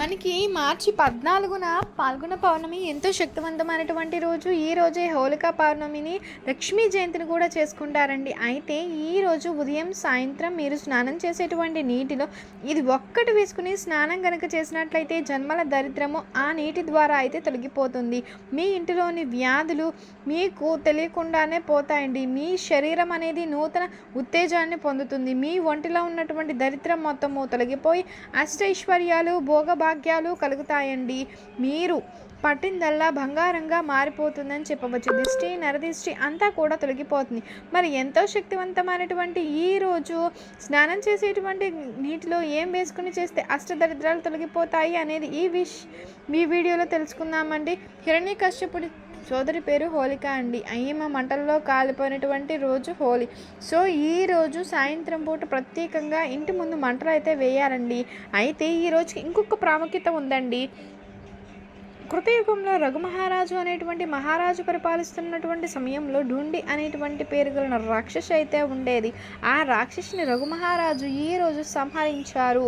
మనకి మార్చి పద్నాలుగున పాల్గొన పౌర్ణమి ఎంతో శక్తివంతమైనటువంటి రోజు. ఈ రోజే హోలికా పౌర్ణమిని లక్ష్మీ జయంతిని కూడా చేసుకుంటారండి. అయితే ఈ రోజు ఉదయం సాయంత్రం మీరు స్నానం చేసేటువంటి నీటిలో ఇది ఒక్కటి వేసుకుని స్నానం కనుక చేసినట్లయితే జన్మల దరిద్రము ఆ నీటి ద్వారా అయితే తొలగిపోతుంది. మీ ఇంటిలోని వ్యాధులు మీకు తెలియకుండానే పోతాయండి. మీ శరీరం అనేది నూతన ఉత్తేజాన్ని పొందుతుంది. మీ ఒంటిలో ఉన్నటువంటి దరిద్రం మొత్తము తొలగిపోయి అష్టైశ్వర్యాలు భోగ సౌభాగ్యాలు కలుగుతాయండి. మీరు పట్టిందల్లా బంగారంగా మారిపోతుందని చెప్పవచ్చు. దిష్టి నరదిష్టి అంతా కూడా తొలగిపోతుంది. మరి ఎంతో శక్తివంతమైనటువంటి ఈ రోజు స్నానం చేసేటువంటి నీటిలో ఏం వేసుకుని చేస్తే అష్టదరిద్రాలు తొలగిపోతాయి అనేది ఈ విష్ ఈ వీడియోలో తెలుసుకుందామండి. హిరణ్య కశ్యపుడి సోదరి పేరు హోలిక అండి. అయ్యమ్మ మంటల్లో కాలిపోయినటువంటి రోజు హోలీ. సో ఈ రోజు సాయంత్రం పూట ప్రత్యేకంగా ఇంటి ముందు మంటలు అయితే వేయాలండి అయితే ఈ రోజుకి ఇంకొక ప్రాముఖ్యత ఉందండి. కృతయుగంలో రఘుమహారాజు అనేటువంటి మహారాజు పరిపాలిస్తున్నటువంటి సమయంలో ఢూండి అనేటువంటి పేరు గల రాక్షసి అయితే ఉండేది. ఆ రాక్షసిని రఘుమహారాజు ఈ రోజు సంహరించారు.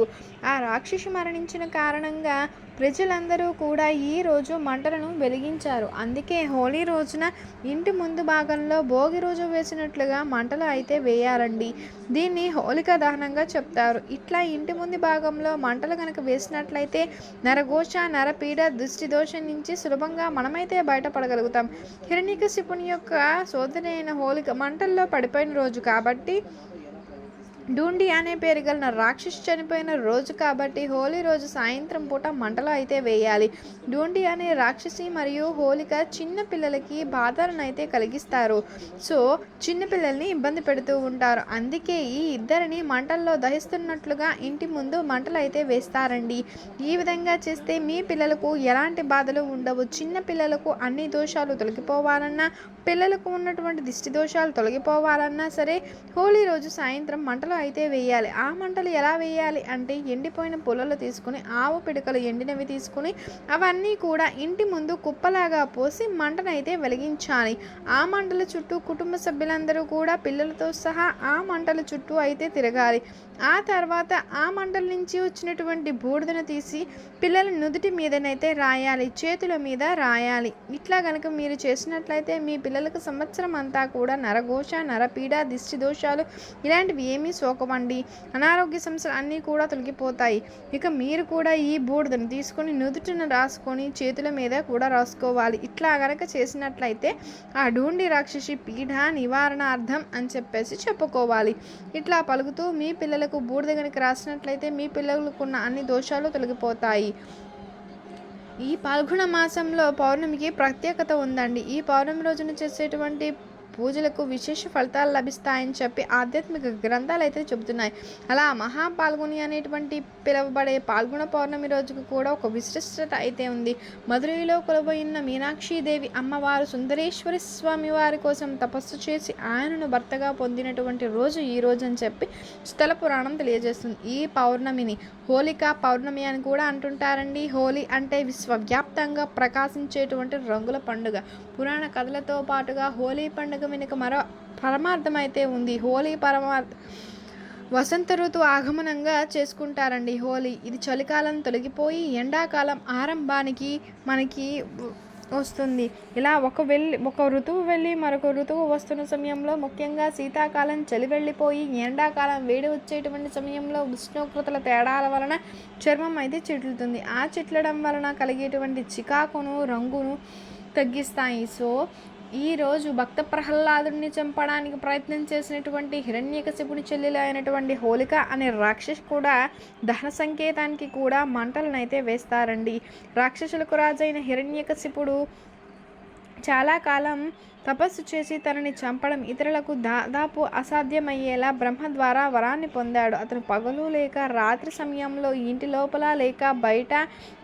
ఆ రాక్షసి మరణించిన కారణంగా ప్రజలందరూ కూడా ఈ రోజు మంటలను వెలిగించారు. అందుకే హోలీ రోజున ఇంటి ముందు భాగంలో భోగి రోజు వేసినట్లుగా మంటలు అయితే వేయాలండి. దీన్ని హోలిక దహనంగా చెప్తారు. ఇట్లా ఇంటి ముందు భాగంలో మంటలు కనుక వేసినట్లయితే నరఘోష నరపీడ దృష్టి దోషం నుంచి సులభంగా మనమైతే బయటపడగలుగుతాం. హిరణ్యకశిపుని యొక్క సోదరి అయిన హోలిక మంటల్లో పడిపోయిన రోజు కాబట్టి డూండి అనే పేరు గల రాక్షసి చనిపోయిన రోజు కాబట్టి హోలీ రోజు సాయంత్రం పూట మంటలు అయితే వేయాలి. డూండి అనే రాక్షసి మరియు హోలిక చిన్న పిల్లలకి బాధలను అయితే కలిగిస్తారు. సో చిన్న పిల్లల్ని ఇబ్బంది పెడుతూ ఉంటారు. అందుకే ఈ ఇద్దరిని మంటల్లో దహిస్తున్నట్లుగా ఇంటి ముందు మంటలు అయితే వేస్తారండి. ఈ విధంగా చేస్తే మీ పిల్లలకు ఎలాంటి బాధలు ఉండవు. చిన్న పిల్లలకు అన్ని దోషాలు తొలగిపోవాలన్నా పిల్లలకు ఉన్నటువంటి దిష్టి దోషాలు తొలగిపోవాలన్నా సరే హోలీ రోజు సాయంత్రం మంటలు అయితే వేయాలి. ఆ మంటలు ఎలా వేయాలి అంటే ఎండిపోయిన పొలలు తీసుకుని ఆవు పిడకలు ఎండినవి తీసుకుని అవన్నీ కూడా ఇంటి ముందు కుప్పలాగా పోసి మంటనైతే వెలిగించాలి. ఆ మంటల చుట్టూ కుటుంబ సభ్యులందరూ కూడా పిల్లలతో సహా ఆ మంటల చుట్టూ అయితే తిరగాలి. ఆ తర్వాత ఆ మంటల నుంచి వచ్చినటువంటి బూడిదను తీసి పిల్లల నుదుటి మీదనైతే రాయాలి చేతుల మీద రాయాలి. ఇట్లా కనుక మీరు చేసినట్లయితే మీ పిల్లలకు సంవత్సరం అంతా కూడా నరఘోష నరపీడ దిష్టి దోషాలు ఇలాంటివి ఏమీ సోకవండి అనారోగ్య సమస్యలు అన్నీ కూడా తొలగిపోతాయి. ఇక మీరు కూడా ఈ బూడిదను తీసుకొని నుదుటిన రాసుకొని చేతుల మీద కూడా రాసుకోవాలి. ఇట్లా కనుక చేసినట్లయితే ఆ డూండి రాక్షసి పీఠ నివారణార్థం అని చెప్పేసి చెప్పుకోవాలి. ఇట్లా పలుకుతూ మీ పిల్లలకు బూడిద గనక రాసినట్లయితే మీ పిల్లలకున్న అన్ని దోషాలు తొలగిపోతాయి. ఈ పాల్గొన మాసంలో పౌర్ణమికి ప్రత్యేకత ఉందండి. ఈ పౌర్ణమి రోజున చేసేటువంటి పూజలకు విశేష ఫలితాలు లభిస్తాయని చెప్పి ఆధ్యాత్మిక గ్రంథాలు అయితే చెబుతున్నాయి. అలా మహాపాల్గొని అనేటువంటి పిలువబడే పాల్గొన పౌర్ణమి రోజుకు కూడా ఒక విశిష్టత అయితే ఉంది. మధురైలో కొలబోయిన మీనాక్షీదేవి అమ్మవారు సుందరేశ్వరి స్వామి వారి కోసం తపస్సు చేసి ఆయనను భర్తగా పొందినటువంటి రోజు ఈ రోజు అని చెప్పి స్థల పురాణం తెలియజేస్తుంది. ఈ పౌర్ణమిని హోలికా పౌర్ణమి అని కూడా అంటుంటారండి. హోలీ అంటే విశ్వవ్యాప్తంగా ప్రకాశించేటువంటి రంగుల పండుగ. పురాణ కథలతో పాటుగా హోలీ పండుగ వెనుక మరో పరమార్థం అయితే ఉంది. హోలీ పరమార్థ వసంత ఋతు ఆగమనంగా చేసుకుంటారండి హోలీ. ఇది చలికాలం తొలగిపోయి ఎండాకాలం ఆరంభానికి మనకి వస్తుంది. ఇలా ఒక వెళ్ళి ఒక ఋతువు వెళ్ళి మరొక ఋతువు వస్తున్న సమయంలో ముఖ్యంగా శీతాకాలం చలి వెళ్ళిపోయి ఎండాకాలం వేడి వచ్చేటువంటి సమయంలో ఉష్ణోగ్రతల తేడాల వలన చర్మం అయితే చిట్లుతుంది. ఆ చిట్లడం వలన కలిగేటువంటి చికాకును రంగును తగ్గిస్తాయి. సో ఈరోజు భక్త ప్రహ్లాదుడిని చంపడానికి ప్రయత్నం చేసినటువంటి హిరణ్యకశిపుని చెల్లెలు అయినటువంటి హోలిక అనే రాక్షసు కూడా దహన సంకేతానికి కూడా మంటలనైతే వేస్తారండి. రాక్షసులకు రాజైన హిరణ్యకశిపుడు చాలా కాలం తపస్సు చేసి తనని చంపడం ఇతరులకు దాదాపు అసాధ్యమయ్యేలా బ్రహ్మ ద్వారా వరాన్ని పొందాడు. అతను పగలు లేక రాత్రి సమయంలో ఇంటి లోపల లేక బయట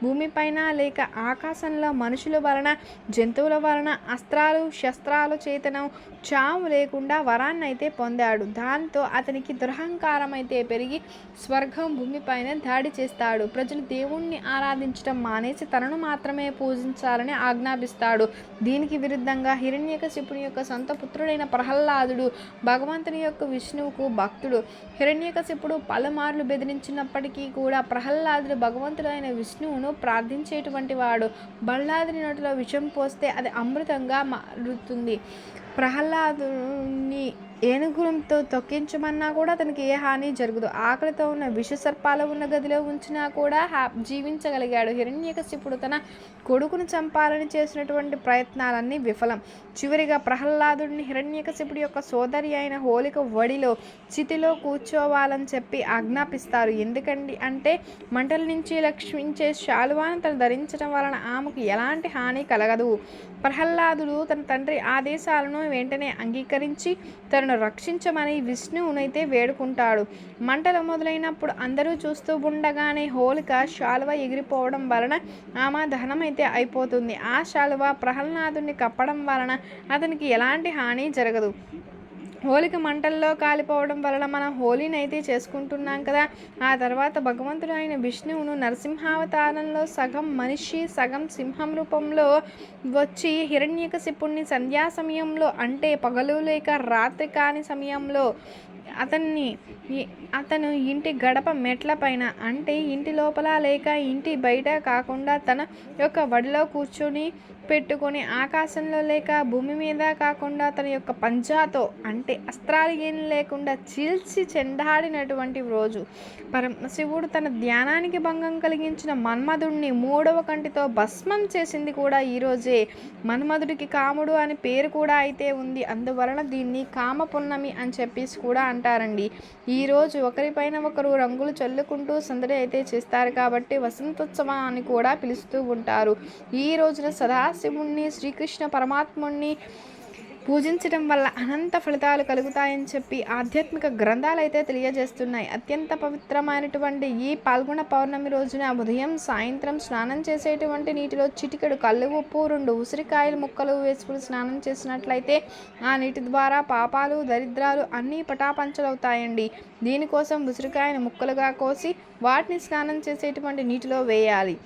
భూమిపైన లేక ఆకాశంలో మనుషుల వలన జంతువుల వలన అస్త్రాలు శస్త్రాలు చేతనం చావు లేకుండా వరాన్ని అయితే పొందాడు. దాంతో అతనికి దురహంకారం అయితే పెరిగి స్వర్గం భూమిపైన దాడి చేస్తాడు. ప్రజలు దేవుణ్ణి ఆరాధించడం మానేసి తనను మాత్రమే పూజించాలని ఆజ్ఞాపిస్తాడు. దీనికి విరుద్ధంగా హిరణ్యక హిరణ్యకశిపుని యొక్క సొంత పుత్రుడైన ప్రహ్లాదుడు భగవంతుని యొక్క విష్ణువుకు భక్తుడు. హిరణ్యకశిపుడు పలుమార్లు బెదిరించినప్పటికీ కూడా ప్రహ్లాదుడు భగవంతుడైన విష్ణువును ప్రార్థించేటువంటి వాడు. బల్లాదుని నోటిలో విషం పోస్తే అది అమృతంగా మారుతుంది. ప్రహ్లాదుని ఏనుగులంతో తొక్కించమన్నా కూడా అతనికి ఏ హాని జరగదు. ఆకలితో ఉన్న విష సర్పాలు ఉన్న గదిలో ఉంచినా కూడా హ్యా జీవించగలిగాడు. హిరణ్యకశిపుడు తన కొడుకును చంపాలని చేసినటువంటి ప్రయత్నాలన్నీ విఫలం. చివరిగా ప్రహ్లాదుడిని హిరణ్యకశిపుడి యొక్క సోదరి అయిన హోలిక వడిలో చితిలో కూర్చోవాలని చెప్పి ఆజ్ఞాపిస్తారు. ఎందుకండి అంటే మంటల నుంచి లక్ష్మించే శాలువాను తను ధరించడం వలన ఆమెకు ఎలాంటి హాని కలగదు. ప్రహ్లాదుడు తన తండ్రి ఆదేశాలను వెంటనే అంగీకరించి తనను రక్షించమని విష్ణువునైతే వేడుకుంటాడు. మంటలు మొదలైనప్పుడు అందరూ చూస్తూ ఉండగానే హోలిక శాలువ ఎగిరిపోవడం వలన ఆమె దహనమైతే అయిపోతుంది. ఆ శాలువ ప్రహ్లాదుని కప్పడం వలన అతనికి ఎలాంటి హాని జరగదు. హోలిక మంటల్లో కాలిపోవడం వలన మనం హోలీని అయితే చేసుకుంటున్నాం కదా. ఆ తర్వాత భగవంతుడు అయిన విష్ణువును నరసింహావతారంలో సగం మనిషి సగం సింహం రూపంలో వచ్చి హిరణ్యకశిపుణ్ణి సంధ్యా సమయంలో అంటే పగలు లేక రాత్రి కాని సమయంలో అతన్ని అతను ఇంటి గడప మెట్ల పైన అంటే ఇంటి లోపల లేక ఇంటి బయట కాకుండా తన యొక్క వడిలో కూర్చొని పెట్టుకొని ఆకాశంలో లేక భూమి మీద కాకుండా తన యొక్క పంజాతో అంటే అస్త్రాలు ఏం లేకుండా చీల్చి చెండాడినటువంటి రోజు. పరమశివుడు తన ధ్యానానికి భంగం కలిగించిన మన్మధుడిని మూడవ కంటితో భస్మం చేసింది కూడా ఈరోజే మన్మధుడికి కాముడు అని పేరు కూడా అయితే ఉంది. అందువలన దీన్ని కామపున్నమి అని చెప్పేసి కూడా అంటారండి. ఈరోజు ఒకరిపైన ఒకరు రంగులు చల్లుకుంటూ సందడి అయితే చేస్తారు కాబట్టి వసంతోత్సవం అని కూడా పిలుస్తూ ఉంటారు. ఈ రోజున సదాశివుణ్ణి శ్రీకృష్ణ పరమాత్ముణ్ణి పూజించడం వల్ల అనంత ఫలితాలు కలుగుతాయని చెప్పి ఆధ్యాత్మిక గ్రంథాలు అయితే తెలియజేస్తున్నాయి. అత్యంత పవిత్రమైనటువంటి ఈ పాల్గొన పౌర్ణమి రోజున ఉదయం సాయంత్రం స్నానం చేసేటువంటి నీటిలో చిటికెడు కళ్ళు ఉప్పు రెండు ఉసిరికాయలు ముక్కలు వేసుకుని స్నానం చేసినట్లయితే ఆ నీటి ద్వారా పాపాలు దరిద్రాలు అన్నీ పటాపంచలవుతాయండి. దీనికోసం ఉసిరికాయను ముక్కలుగా కోసి వాటిని స్నానం చేసేటువంటి నీటిలో వేయాలి.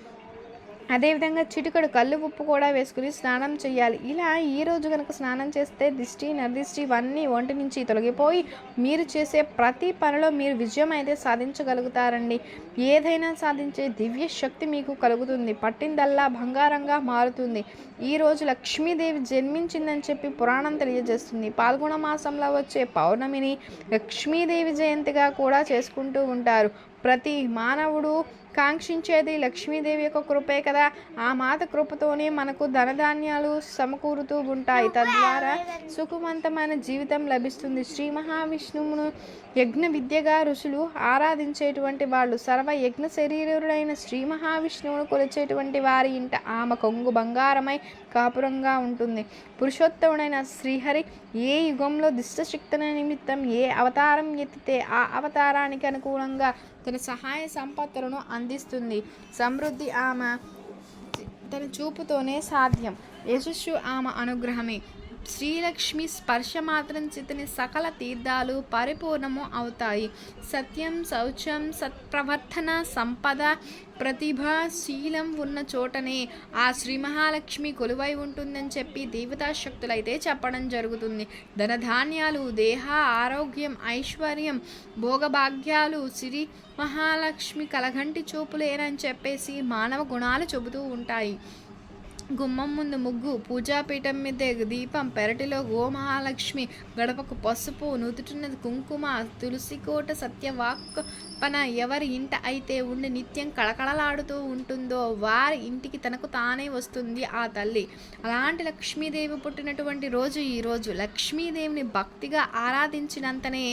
అదేవిధంగా చిటికడు కళ్ళు ఉప్పు కూడా వేసుకుని స్నానం చేయాలి ఇలా ఈ రోజు కనుక స్నానం చేస్తే దిష్టి నరదిష్టి ఇవన్నీ ఒంటి నుంచి తొలగిపోయి మీరు చేసే ప్రతి పనిలో మీరు విజయం అయితే సాధించగలుగుతారండి. ఏదైనా సాధించే దివ్య శక్తి మీకు కలుగుతుంది. పట్టిందల్లా బంగారంగా మారుతుంది. ఈ రోజు లక్ష్మీదేవి జన్మించిందని చెప్పి పురాణం తెలియజేస్తుంది. పాల్గొన మాసంలో వచ్చే పౌర్ణమిని లక్ష్మీదేవి జయంతిగా కూడా చేసుకుంటూ ఉంటారు. ప్రతి మానవుడు కాంక్షించేది లక్ష్మీదేవి యొక్క కృపే కదా. ఆ మాత కృపతోనే మనకు ధనధాన్యాలు సమకూరుతూ ఉంటాయి. తద్వారా సుఖవంతమైన జీవితం లభిస్తుంది. శ్రీ మహావిష్ణువును యజ్ఞ విద్యగా ఋషులు ఆరాధించేటువంటి వాళ్ళు సర్వ యజ్ఞ శరీరుడైన శ్రీ మహావిష్ణువును కొలిచేటువంటి వారి ఇంట ఆమె కొంగు బంగారమై కాపురంగా ఉంటుంది. పురుషోత్తముడైన శ్రీహరి ఏ యుగంలో దిష్టశక్తుల నిమిత్తం ఏ అవతారం ఎత్తితే ఆ అవతారానికి అనుకూలంగా తన సహాయ సంపత్తులను అందిస్తుంది. సమృద్ధి ఆమె తన చూపుతోనే సాధ్యం. యశస్సు ఆమె అనుగ్రహమే. శ్రీలక్ష్మి స్పర్శ మాత్రం చితని సకల తీర్థాలు పరిపూర్ణము అవుతాయి. సత్యం శౌచం సత్ప్రవర్తన సంపద ప్రతిభ శీలం ఉన్న చోటనే ఆ శ్రీ మహాలక్ష్మి కొలువై ఉంటుందని చెప్పి దేవతాశక్తులైతే చెప్పడం జరుగుతుంది. ధనధాన్యాలు దేహ ఆరోగ్యం ఐశ్వర్యం భోగభాగ్యాలు శ్రీ మహాలక్ష్మి కలగంటి చూపులేనని చెప్పేసి మానవ గుణాలు చెబుతూ ఉంటాయి. గుమ్మం ముందు ముగ్గు పూజాపీఠం మీద దీపం పెరటిలో గోమహాలక్ష్మి గడపకు పసుపు నుదుటిన్నది కుంకుమ తులసి కోట సత్యవాక్ పన ఎవరి ఇంట అయితే ఉండి నిత్యం కళకళలాడుతూ ఉంటుందో వారి ఇంటికి తనకు తానే వస్తుంది ఆ తల్లి. అలాంటి లక్ష్మీదేవి పుట్టినటువంటి రోజు ఈరోజు లక్ష్మీదేవిని భక్తిగా ఆరాధించినంతనే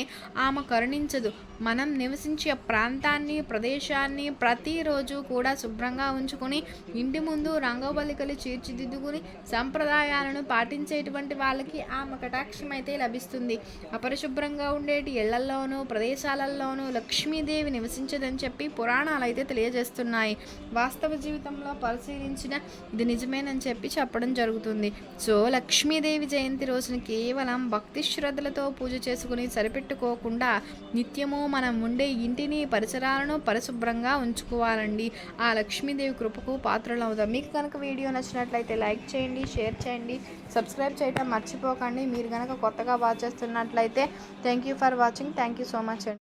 ఆమె కరుణించదు. మనం నివసించే ప్రాంతాన్ని ప్రదేశాన్ని ప్రతిరోజు కూడా శుభ్రంగా ఉంచుకొని ఇంటి ముందు రంగవల్లికలు తీర్చిదిద్దుకుని సంప్రదాయాలను పాటించేటువంటి వాళ్ళకి ఆమె కటాక్షం అయితే లభిస్తుంది. అపరిశుభ్రంగా ఉండేటి ఇళ్ళలోనూ ప్రదేశాలలోనూ లక్ష్మీదేవి లక్ష్మీదేవి నివసించదని చెప్పి పురాణాలు అయితే తెలియజేస్తున్నాయి. వాస్తవ జీవితంలో పరిశీలించిన ఇది నిజమేనని చెప్పి చెప్పడం జరుగుతుంది. సో లక్ష్మీదేవి జయంతి రోజున కేవలం భక్తి శ్రద్ధలతో పూజ చేసుకుని సరిపెట్టుకోకుండా నిత్యము మనం ఉండే ఇంటిని పరిసరాలను పరిశుభ్రంగా ఉంచుకోవాలండి. ఆ లక్ష్మీదేవి కృపకు పాత్రలు అవుతాం మీకు కనుక వీడియో నచ్చినట్లయితే లైక్ చేయండి షేర్ చేయండి సబ్స్క్రైబ్ చేయటం మర్చిపోకండి. మీరు కనుక కొత్తగా వాచ్ చేస్తున్నట్లయితే thank you for watching. Thank you so much అండి.